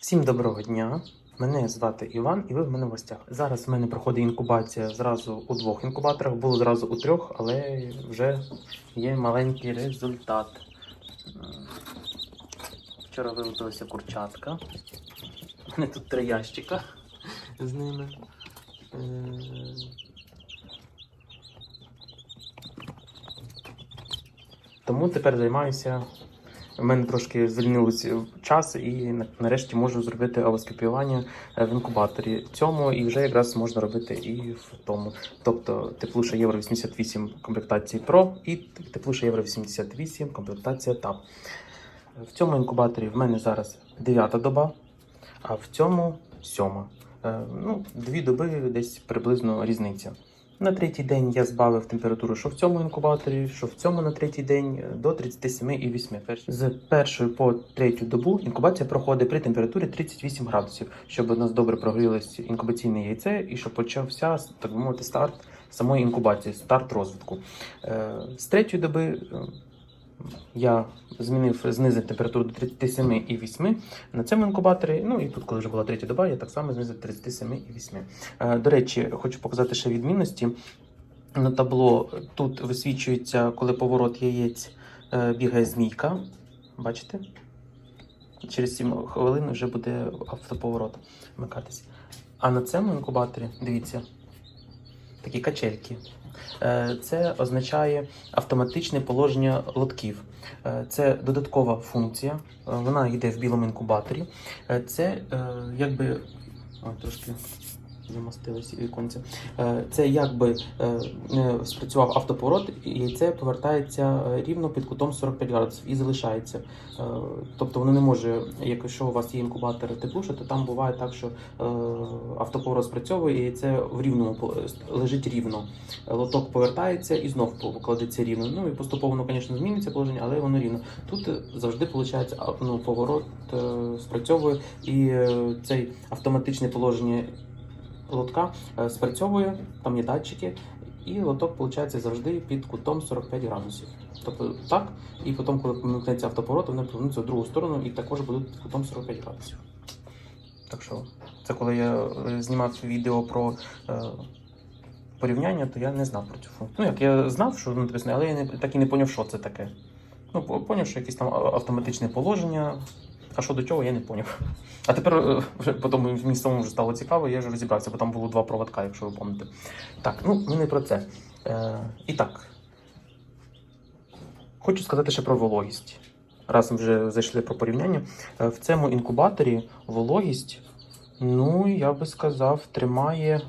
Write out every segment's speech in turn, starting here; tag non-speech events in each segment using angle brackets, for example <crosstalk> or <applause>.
Всім доброго дня. Мене звати Іван, і ви в мене в гостях. Зараз в мене проходить інкубація зразу у двох інкубаторах, було зразу у трьох, але вже є маленький результат. Вчора вилупилася курчатка. У мене тут три ящика з ними. Е, Тому тепер займаюся у мене трошки звільнився час, і нарешті можу зробити овоскопіювання е, в інкубаторі цьому, і вже якраз можна робити і в тому. Тобто теплуша Євро 88 комплектації Pro і теплуша Євро 88 комплектація TAP. В цьому інкубаторі в мене зараз 9 доба, а в цьому 7. Ну, дві доби десь приблизно різниця. На третій день я збавив температуру, що в цьому інкубаторі, що в цьому на третій день е, до 37,8. З першої по третю добу інкубація проходить при температурі 38 градусів, щоб у нас добре прогрілося інкубаційне яйце і щоб почався, так би мовити, старт самої інкубації, старт розвитку. Е, З третьої доби е, я змінив знизив температуру до 37,8 на цьому інкубаторі. Ну і тут, коли вже була третя доба, я так само знизив до 37,8. Е, До речі, хочу показати ще відмінності. На табло тут висвічується, коли поворот яєць е, бігає змійка. Бачите? Через 7 хвилин вже буде автоповорот вмикатись. А на цьому інкубаторі, дивіться, такі качельки. Е, Це означає автоматичне положення лотків. Е, Це додаткова функція. Е, Вона йде в білому інкубаторі. Це якби. О, трошки замостилось віконце. Е, Це якби е, спрацював автоповорот, і яйце повертається е, рівно під кутом 45 градусів і залишається. Е, Тобто воно не може, якщо у вас є інкубатор теплуша, то там буває так, що е, автоповорот спрацьовує і яйце в рівному лежить рівно. Лоток повертається і знов покладеться рівно. Ну і поступово звісно, зміниться положення, але воно рівно. Тут е, завжди виходить ну, поворот е, спрацьовує і е, цей автоматичне положення лотка е, спрацьовує, там є датчики, і лоток виходить завжди під кутом 45 градусів. Тобто так, і потім, коли вмикнеться автоповорот, вони повернуться в другу сторону і також будуть під кутом 45 градусів. Так що, це коли я е, знімав відео про е, порівняння, то я не знав про цю функцію. Ну як я знав, що воно написано, але я не, так і не поняв, що це таке. Ну, по- поняв, що якесь там автоматичне положення. А що до чого, я не поняв. А тепер е, вже потім мені самому вже стало цікаво, я вже розібрався, бо там було два проводка, якщо ви пам'ятаєте. Так, ну ми не про це. Е, і так. Хочу сказати ще про вологість. Раз ми вже зайшли про порівняння. Е, В цьому інкубаторі вологість, ну, я би сказав, тримає.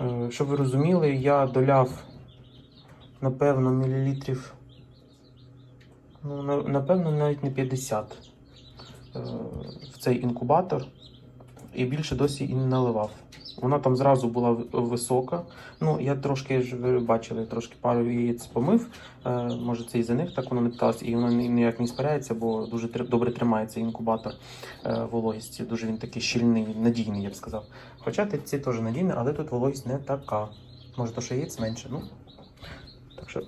Е, Щоб ви розуміли, я доляв, напевно, мілілітрів. Ну, напевно, навіть не 50 е, в цей інкубатор. І більше досі і не наливав. Вона там зразу була висока. Ну, я трошки ж бачили, трошки пару яєць помив. Е, може, це і за них так воно не питалося, і воно ніяк не спирається, бо дуже добре тримається інкубатор е, вологісті. Дуже він такий щільний, надійний, я б сказав. Хоча ці теж надійні, але тут вологість не така. Може, то що яєць менше. Ну, так що.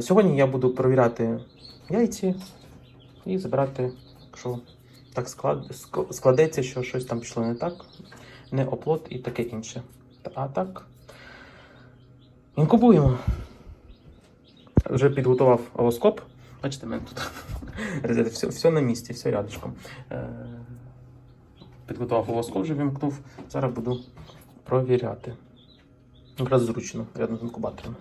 Сьогодні я буду перевіряти яйці і забирати, якщо так склад, складеться, що щось там пішло не так, не оплот і таке інше. А так. Інкубуємо. Вже підготував овоскоп. Бачите, мене тут <laughs> все, все на місці, все рядочком. Е, Підготував овоскоп, вже вімкнув. Зараз буду провіряти. Якраз зручно, рядом з інкубатором.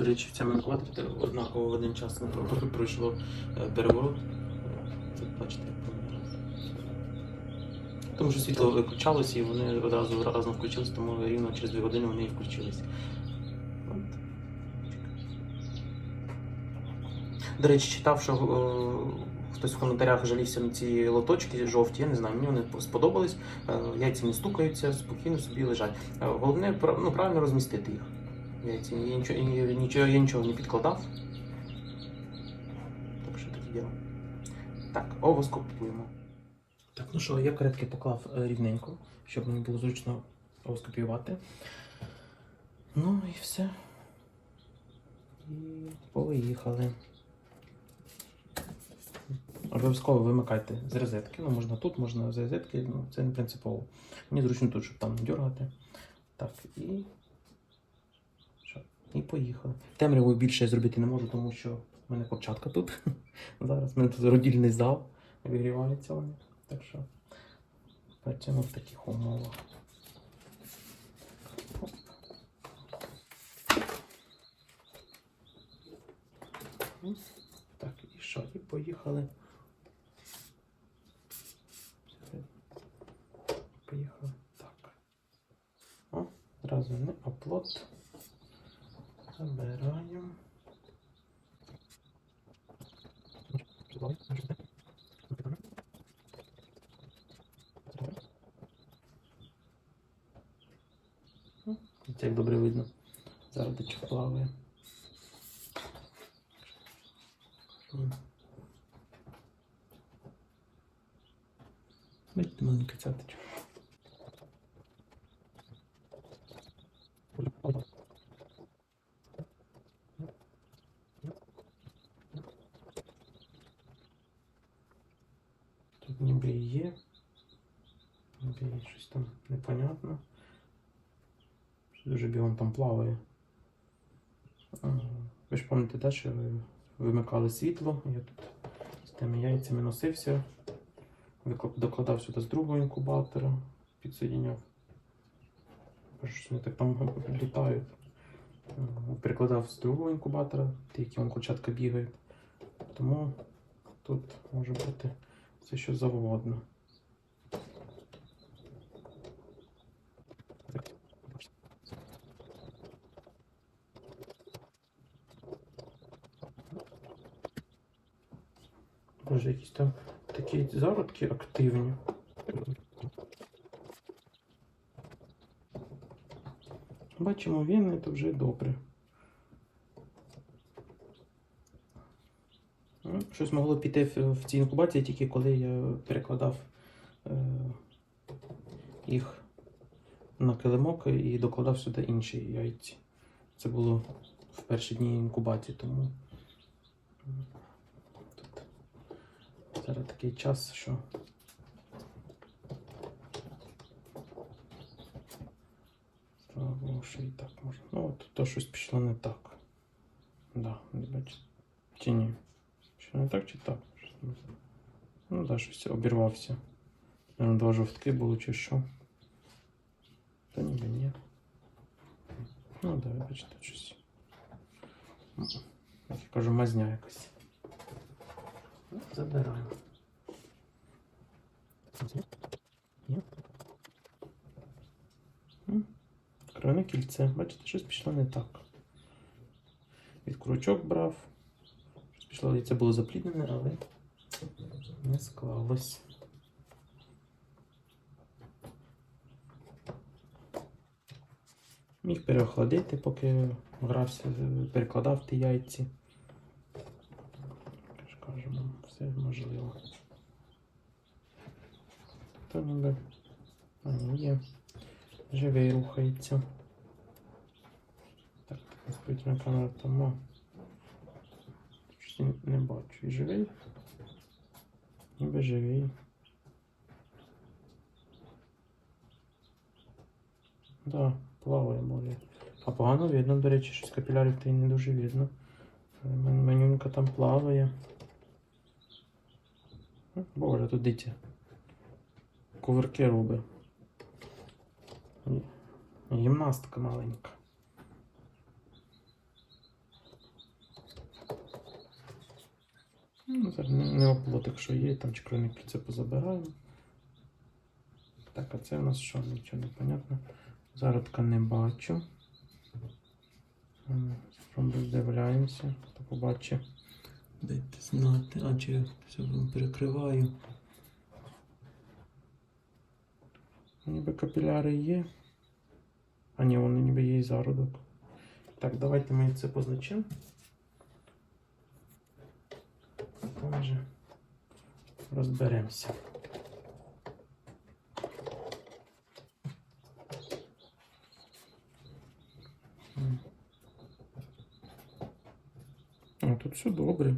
До речі, в цьому інкубаторі однаково в один час пройшло е, переворот. Тут бачите, як помінялося. Тому що світло виключалося і вони одразу разом включилися, тому рівно через 2 години вони і включилися. До речі, читав, що е, хтось в коментарях жалівся на ці лоточки жовті, я не знаю, мені вони сподобались. Е, яйця не стукаються, спокійно собі лежать. Головне ну, правильно розмістити їх. Яйця. Я нічого, я нічого, я нічого не підкладав. Так що таке діло. Так, овоскопуємо. Так, ну що, я каретки поклав е, рівненько, щоб мені було зручно овоскопіювати. Ну і все. І поїхали. Обов'язково вимикайте з розетки. Ну, можна тут, можна з розетки, ну це не принципово. Мені зручно тут, щоб там дергати. Так, і. І поїхали. Темряву більше я зробити не можу, тому що в мене курчатка тут. <laughs> Зараз в мене тут родільний зал. Вигріваються вони. Так що працюємо в таких умовах. Так, і що? І поїхали. Поїхали. Так. О, одразу не оплот. Забираємо. Це як добре видно. Зараз дечок плаває. Бачите, маленька цяточка. Тут ніби і є. Ніби є щось там непонятно. Дуже бігом там плаває. Ви ж пам'ятаєте, те, що ви вимикали світло. Я тут з тими яйцями носився. Докладав сюди з другого інкубатора, що вони так там літають. Перекладав з другого інкубатора, ті, які вон курчатка бігають. Тому тут може бути все що завгодно. Боже, якісь там такі зародки активні. Бачимо віни, то вже добре. Ну, Щось могло піти в, цій інкубації тільки коли я перекладав е, їх на килимок і докладав сюди інші яйці. Це було в перші дні інкубації, тому зараз такий час, що слава Богу, що і так можна. Ну, от то щось пішло не так. Да, не бачите. Чи ні? Що не так, чи так? Щось не знаю. Ну, да, щось обірвався. Наверно, два жовтки було чи що. Та ніби ні. Ну, да, бачите, щось. М, Як я кажу, мазня якась. М, Кровне кільце. Бачите, щось пішло не так. Від крючок брав. Щось пішло, яйце було запліднене, але не склалось. Міг переохладити, поки грався, перекладав ті яйці. Ж Кажемо, все можливо. То ніби а, ні, є. Живий рухається. Так, насправді камера там. Щось не бачу. Живий. Ніби живий. Да, плаває може. А погано видно, до речі, щось капілярів та й не дуже видно. Але мен- Менюнька там плаває. Боже, тут дитя. Кувирки робить. Гі- Гімнастка маленька. Ну, зараз не, оплот, якщо є, там чи кроме це позабираємо. Так, а це у нас що? Нічого не понятно. Зародка не бачу. Роздивляємося, хто побачить. Дайте знати, а чи я все перекриваю. Ніби капіляри є. А ні, вони ніби є і зародок. Так, давайте ми це позначимо. Там розберемося. О, тут все добре.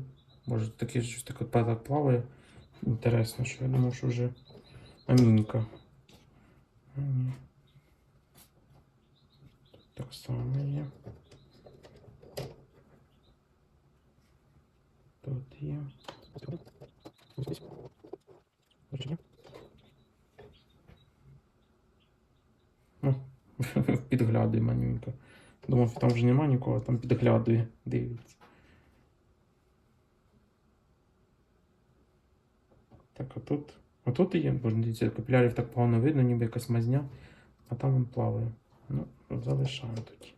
Може таке щось таке так плаває. Інтересно, що я думав, що вже амінька. А, ні. Так само є. Тут є. О, <laughs> Підглядує манюнька. Думав, там вже нема нікого, там підглядує, дивиться. Так, а тут. А тут є, бо дивіться, капілярів так погано видно, ніби якась мазня, а там він плаває. Ну, залишаємо тоді.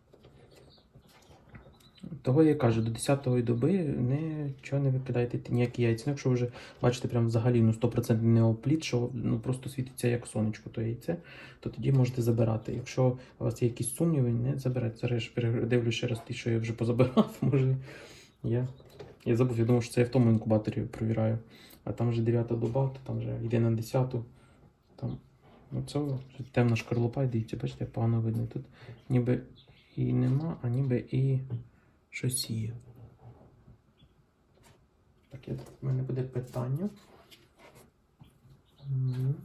Того я кажу, до 10-ї доби нічого не викидайте ніякі яйця. Ну, якщо ви вже бачите, прям взагалі ну, 100% не опліт, що ну, просто світиться як сонечко то яйце, то тоді можете забирати. Якщо у вас є якісь сумніви, не забирайте. Зараз передивлю ще раз ті, що я вже позабирав. <laughs> Може, я, я забув, я думав, що це я в тому інкубаторі провіряю. А там вже 9 доба, то там вже йде на 10. Там ну, це вже темна шкарлупа, дивіться, бачите, погано видно. Тут ніби і нема, а ніби і щось є. Так, я, в мене буде питання. Мгм.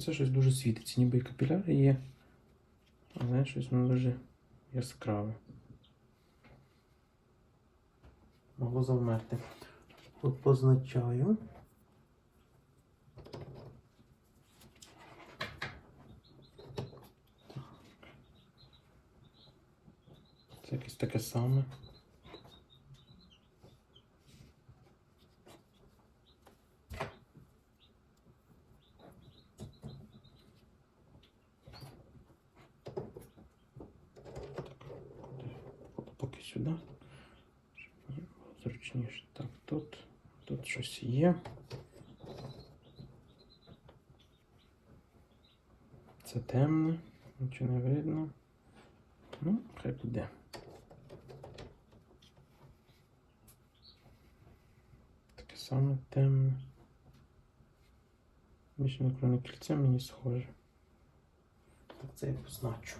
Це щось дуже світиться, ніби і капіляри є, але щось воно дуже яскраве. Могло завмерти. От позначаю. Це якесь таке саме. Так, куди? Поки сюди. Щоб мені було Зручніше. Так, тут, тут щось є. Це темне, нічого не видно. Ну, хай буде. Таке саме темне. Більше на кільця мені схоже. Так, це я позначу.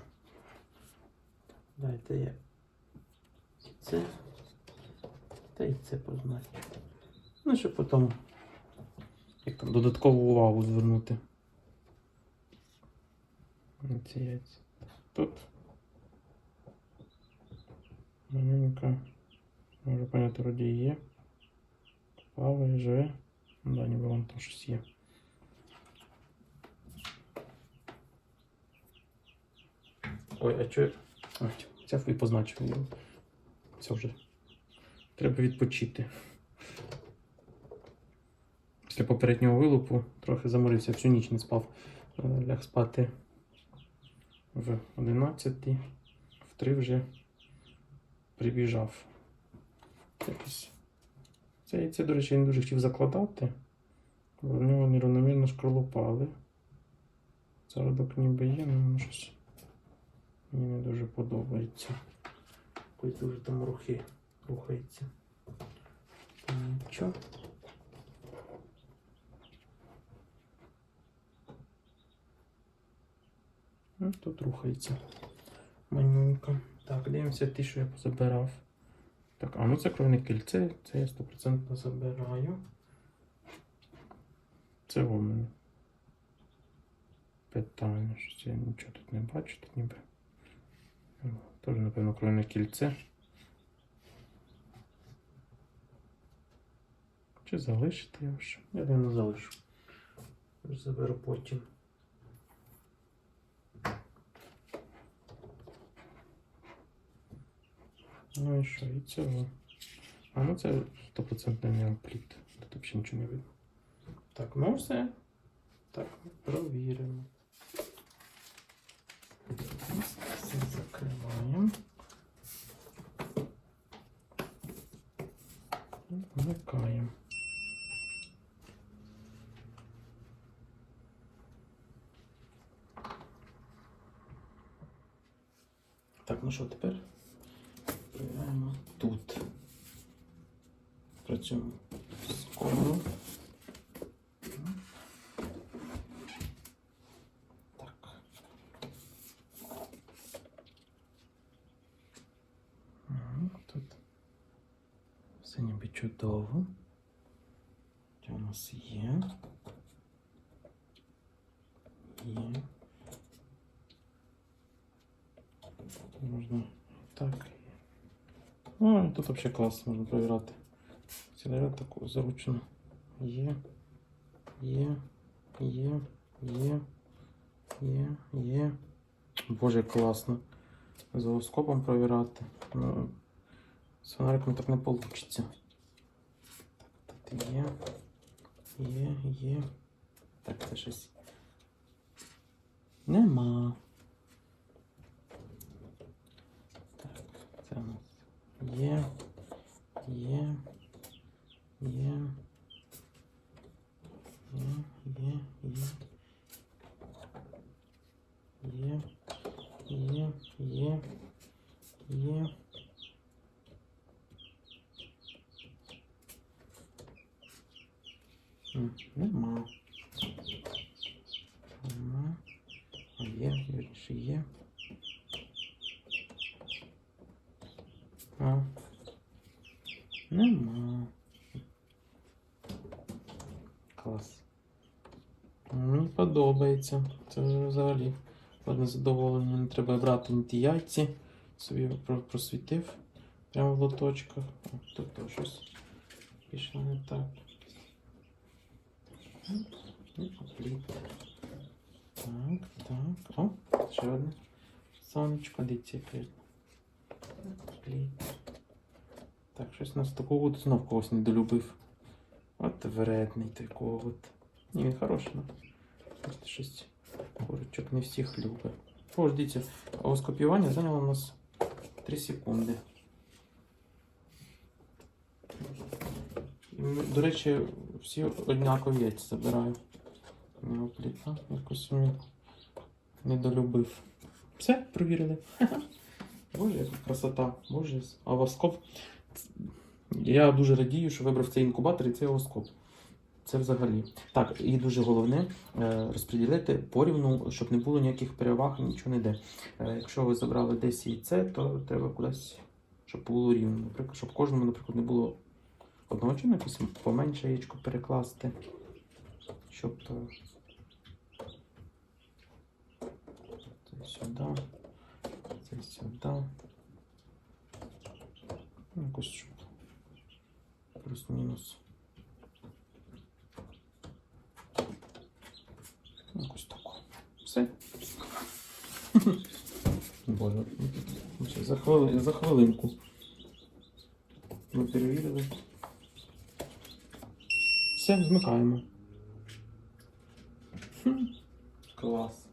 Дайте я це. Та і це позначу. Ну, щоб потім як там додаткову увагу звернути. Ці яйця. Тут. Маленька. Може поняти, вроді є. Плаває, живе. Ну Да, ніби вон там щось є. Ой, а чо? А, це і позначив. Це вже. Треба відпочити. Після попереднього вилупу трохи заморився, всю ніч не спав. Е, Ляг спати в 11, в 3 вже прибіжав. Це яйце, до речі, я не дуже хотів закладати. бо В нього нерівномірно шкарлупали. Зародок ніби є, але воно щось мені не дуже подобається. Якось дуже там рухи рухається. Нічого. Ну, тут рухається. Манюнька. Так, дивимося ті, що я позабирав. Так, а ну це кровне кільце, це я 100% забираю. Це у мене. Питання, що я нічого тут не бачу, тут ніби. Теж, напевно, кровне кільце. Чи залишити його ще? Я думаю, залишу. Заберу потім. Ну і що, і цього. А ну це 100% неопліт. Тут взагалі нічого не видно. Так, ну все. Так, провіримо. Все закриваємо. Вмикаємо. Так, ну що тепер? Тут. Працюємо з колом. Так. Мгм, Тут все ніби чудово. Що у нас є? Є. Можна так. О, тут вообще клас, можна провірати. Сигарет таку заручено. Є. Є. Є. Є. Є. Є. Боже, класно. З гороскопом провірати. Ну, з фонариком так не вийде. Так, тут є. Є, є. Так, це щось. Нема. Так, це у нас. Є. Є. Є, є, є. Є. Є, є. Є. М, Нема. Нема. А є, вірніше є. А. Нема. Клас. Мені подобається. Це вже взагалі одне задоволення. Не треба брати ні ті яйці. Собі про- просвітив прямо в лоточках. О, тут теж щось пішло не так. Ну, пліт. Так, так. О, ще одне. Сонечко, дивіться, яке. Пліт. Так, щось нас такого от знов когось недолюбив. От вредний такого от. Ні, він хороший, ну. Просто щось курочок не всіх любить. О, дивіться, а скопіювання зайняло у нас 3 секунди. До речі, всі однакові яйця забираю. Його пліта якось він недолюбив. Все, провірили. <laughs> Боже, яка красота. Боже, а воскоп. Я дуже радію, що вибрав цей інкубатор і цей воскоп. Це взагалі. Так, і дуже головне е, розподілити порівну, щоб не було ніяких переваг, нічого не йде. Е, Якщо ви забрали десь яйце, то треба кудись, щоб було рівно. Наприклад, щоб кожному, наприклад, не було одного чину, якось поменше яєчко перекласти. Щоб е, це сюди, це сюди. Ну, Якось щоб плюс-мінус. Якось так. Все. <laughs> Боже, ну, за, хвили... за хвилинку. Ми перевірили. Все, вмикаємо. Хм. Клас.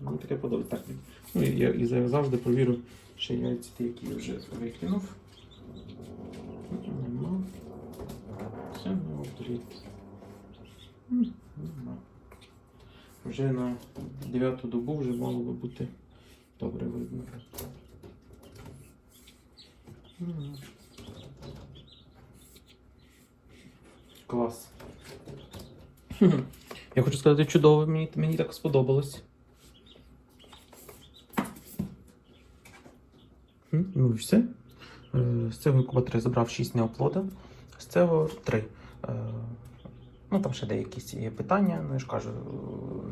Мені таке подобається. Так, ну, я, я завжди провірю ще яйця, ті, які я вже викинув. Нема. Все, не обдріт. Нема. Вже на дев'яту добу вже мало би бути добре видно. Клас. Я хочу сказати, чудово, мені, мені так сподобалось. Ну і все. Е, З цього інкубатора забрав 6 неоплода, з цього 3. Ну, там ще деякі є питання. Ну, я ж кажу,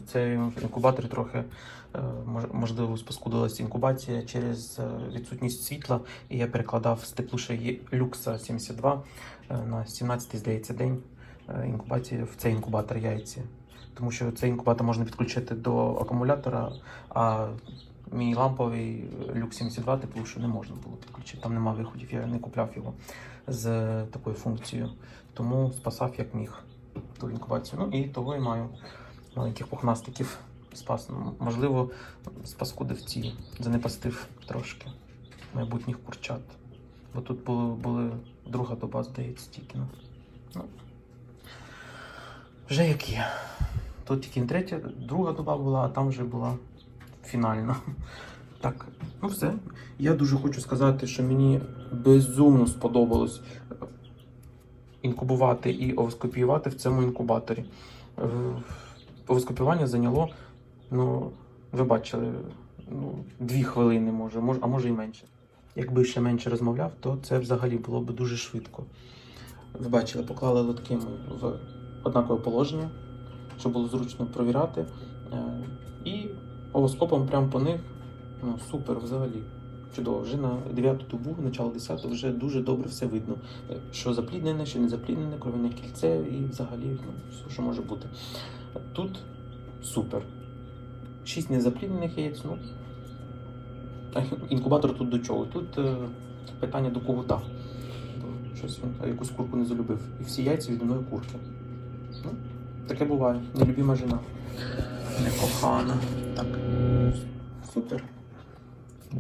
цей інкубатор трохи е, можливо споскудилася інкубація через е, відсутність світла, і я перекладав з теплуші люкса 72 е, на 17 здається день інкубації в цей інкубатор яйці. Тому що цей інкубатор можна підключити до акумулятора, а мій ламповий люк 72 теплушу не можна було підключити. Там нема виходів, я не купляв його з такою функцією. Тому спасав як міг ту інкубацію. Ну і того і маю маленьких пухнастиків спас. Можливо, спаскудив ці, занепастив трошки майбутніх курчат. Бо тут були, були друга доба, здається, тільки. Ну. Ну. Вже як є. Тут тільки третя, друга доба була, а там вже була фінальна. <laughs> Так, Ну все. Я дуже хочу сказати, що мені безумно сподобалось інкубувати і овоскопіювати в цьому інкубаторі. Е, Овоскопіювання зайняло, ну, ви бачили, ну, дві хвилини може, мож- а може і менше. Якби ще менше розмовляв, то це взагалі було б дуже швидко. Ви бачили, поклали лотки ми в однакове положення, щоб було зручно провіряти. Е, І овоскопом прямо по них Ну, супер, взагалі. Чудово. Вже на 9 добу, начало 10 вже дуже добре все видно. Що запліднене, що не запліднене, кровяне кільце і взагалі ну, все, що може бути. Тут супер. Шість незапліднених яєць. Ну, <laughs> інкубатор тут до чого? Тут е, питання до когута. Щось він якусь курку не залюбив. І всі яйця від одної курки. Ну, таке буває. Нелюбима жена. Некохана. Так. Супер.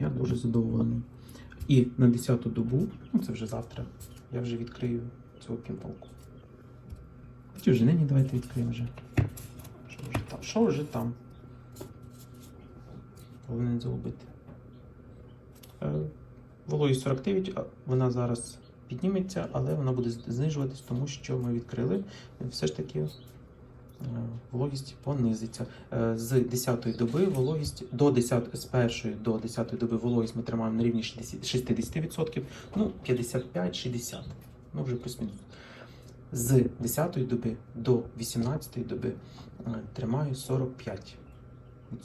Я дуже задоволений. І на 10-ту добу, ну це вже завтра, я вже відкрию цю пімпалку. Чи вже нині давайте відкриємо вже. Що вже там? Що вже там? Повинен загубити. Е, Вологість 49, вона зараз підніметься, але вона буде знижуватись, тому що ми відкрили. Все ж таки вологість понизиться. Е, З 10-ї доби вологість до 10, з першої до 10-ї доби вологість ми тримаємо на рівні 60 60%, ну 55-60, ну вже плюс-мінус. З 10-ї доби до 18-ї доби е, тримаю 45%.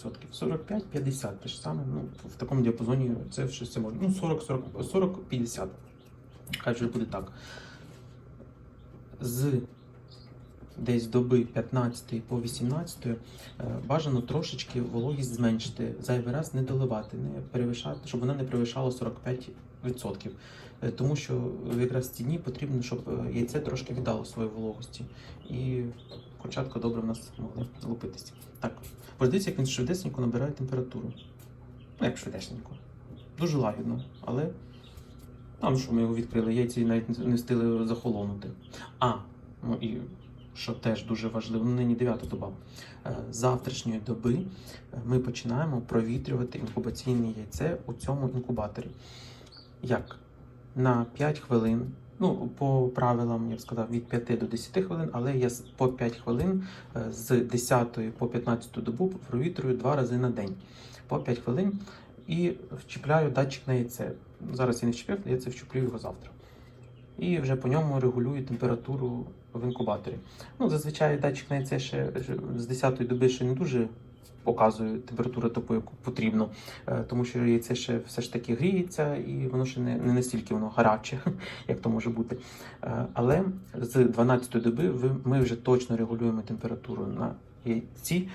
45-50, те ж саме, ну, в такому діапазоні це щось це може. Ну, 40-40-50. Хай вже буде так. З десь доби 15 по 18 е, бажано трошечки вологість зменшити, зайвий раз не доливати, не перевишати, щоб вона не перевищала 45%. Е, Тому що якраз ці дні потрібно, щоб е, яйце трошки віддало свої вологості. І курчатка добре в нас могли лупитися. Так, подивіться, як він швидесенько набирає температуру. Ну, як швидесенько. Дуже лагідно, але. Там, що ми його відкрили, яйці навіть не встигли захолонути. А, ну і що теж дуже важливо, ну нині 9 доба. Е, завтрашньої доби е, ми починаємо провітрювати інкубаційне яйце у цьому інкубаторі. Як? На 5 хвилин. Ну, по правилам я б сказав від 5 до 10 хвилин, але я по 5 хвилин е, з 10 по 15 добу провітрюю два рази на день. По 5 хвилин і вчіпляю датчик на яйце. Зараз я не вчіпляю, я це вчіплю його завтра. І вже по ньому регулюю температуру в інкубаторі. Ну, зазвичай датчик на ще з 10-ї доби ще не дуже показує температуру таку, яку потрібно, е, тому що яйце ще все ж таки гріється, і воно ще не, не настільки воно гаряче, <laughs> як то може бути. Е, Але з 12-ї доби ми вже точно регулюємо температуру на яйці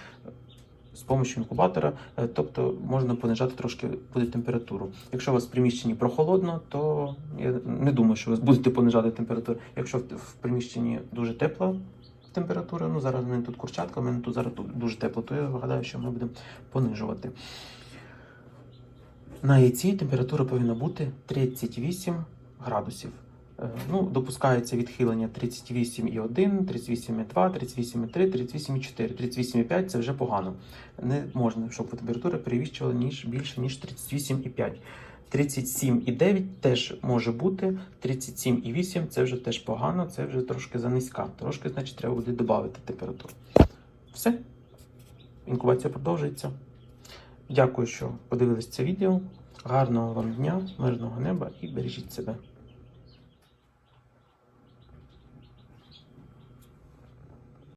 з допомогою інкубатора, е, тобто можна понижати трошки буде температуру. Якщо у вас в приміщенні прохолодно, то я не думаю, що ви будете понижати температуру. Якщо в- приміщенні дуже тепла температура, ну зараз в мене тут курчатка, в мене тут зараз дуже тепло, то я гадаю, що ми будемо понижувати. На яйці температура повинна бути 38 градусів. Е, Ну, допускається відхилення 38,1, 38,2, 38,3, 38,4, 38,5 це вже погано. Не можна, щоб температура перевищувала ніж більше ніж 38,5. 37,9 теж може бути, 37,8 це вже теж погано, це вже трошки занизька. Трошки, значить, треба буде додати температуру. Все. Інкубація продовжується. Дякую, що подивились це відео. Гарного вам дня, мирного неба і бережіть себе.